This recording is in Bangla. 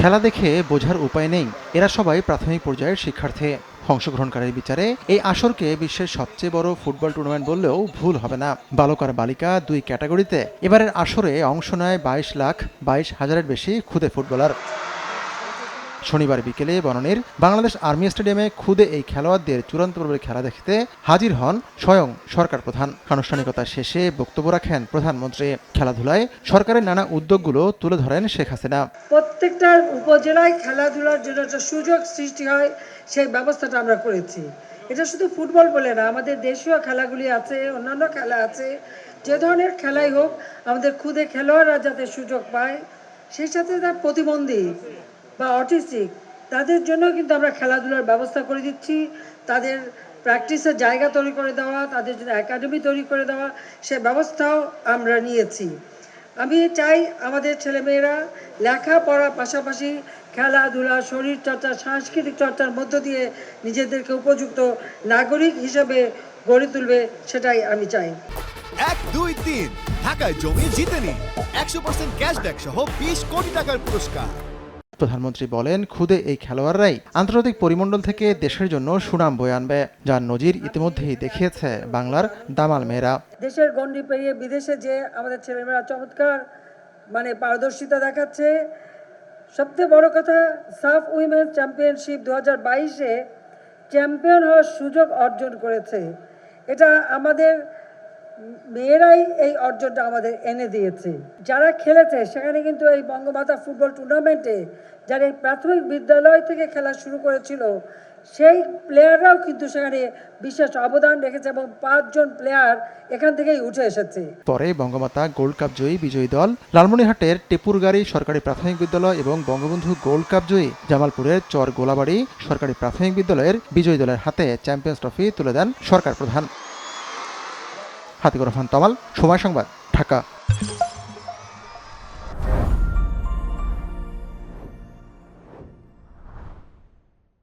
খেলা দেখে বোঝার উপায় নেই। এরা সবাই প্রাথমিক পর্যায়ের শিক্ষার্থী। অংশগ্রহণকারীর বিচারে এই আসরকে বিশ্বের সবচেয়ে বড় ফুটবল টুর্নামেন্ট বললেও ভুল হবে না। বালক আর বালিকা দুই ক্যাটাগরিতে। এবারের আসরে অংশ নেয় বাইশ লাখ বাইশ হাজারের বেশি খুদে ফুটবলার। শনিবার বিকেলে বননের বাংলাদেশ আর্মি স্টেডিয়ামে খুদে এই খেলোয়াড়দের চূড়ান্ত পর্বের খেলা দেখতে হাজির হন স্বয়ং সরকার প্রধান। আনুষ্ঠানিকতা শেষে বক্তব্য রাখেন প্রধানমন্ত্রী। খেলাধুলায় সরকারের নানা উদ্যোগগুলো তুলে ধরেন শেখ হাসিনা। প্রত্যেকটা উপজেলায় খেলাধুলার জন্য সুযোগ সৃষ্টি হয়, সেই ব্যবস্থাটা আমরা করেছি। এটা শুধু ফুটবল বলে না, আমাদের দেশীয় খেলাগুলি আছে, অন্যান্য খেলা আছে, যে ধরনের খেলাই হোক, আমাদের খুদে খেলোয়াড়রা যাতে সুযোগ পায়, সেই সাথে তার প্রতিবন্ধী বা অটিস্টিক তাদের জন্য কিন্তু আমরা খেলাধুলার ব্যবস্থা করে দিচ্ছি। তাদের প্র্যাকটিসের জায়গা তৈরি করে দেওয়া, তাদের জন্য একাডেমি তৈরি করে দেওয়া, সে ব্যবস্থাও আমরা নিয়েছি। আমি চাই আমাদের ছেলেমেয়েরা লেখাপড়ার পাশাপাশি খেলাধুলা শরীরচর্চা সাংস্কৃতিক চর্চার মধ্য দিয়ে নিজেদেরকে উপযুক্ত নাগরিক হিসেবে গড়ে তুলবে, সেটাই আমি চাই। এক, দুই, তিন। ঢাকায় জমি জিতে নিন। একশো পার্সেন্ট ক্যাশব্যাক সহ বিশ কোটি টাকার পুরস্কার। প্রধানমন্ত্রী বলেন, খুদে এই খেলোয়াড়রাই আন্তর্জাতিক পরিমণ্ডল থেকে দেশের জন্য সুনাম বয়ে আনবে যার নজির ইতিমধ্যেই দেখিয়েছে বাংলার দামাল মেয়েরা। দেশের গণ্ডি পেরিয়ে বিদেশে যে আমাদের ছেলেমেয়েরা চমৎকার মানে পারদর্শিতা দেখাচ্ছে, সবচেয়ে বড় কথা, সাফ উইমেন্স চ্যাম্পিয়নশিপ দু হাজার বাইশে চ্যাম্পিয়ন হওয়ার সুযোগ অর্জন করেছে। এটা আমাদের মেয়েরাই এই অর্জনটা আমাদের এনে দিয়েছে। যারা খেলেছে, সেখানে কিন্তু এই বঙ্গমাতা ফুটবল টুর্নামেন্টে যারা এই প্রাথমিক বিদ্যালয় থেকে খেলা শুরু করেছিল, সেই প্লেয়াররাও কিন্তু সেখানে বিশেষ অবদান রেখেছে এবং পাঁচজন প্লেয়ার এখান থেকেই উঠে এসেছে। পরে বঙ্গমাতা গোল্ড কাপ জয়ী বিজয়ী দল লালমনিরহাটের টেপুরগাড়ি সরকারি প্রাথমিক বিদ্যালয় এবং বঙ্গবন্ধু গোল্ড কাপ জয়ী জামালপুরের চর গোলাবাড়ি সরকারি প্রাথমিক বিদ্যালয়ের বিজয়ী দলের হাতে চ্যাম্পিয়ন্স ট্রফি তুলে দেন সরকার প্রধান। হাতিকুর রহমান তমাল সময় সংবাদ ঢাকা।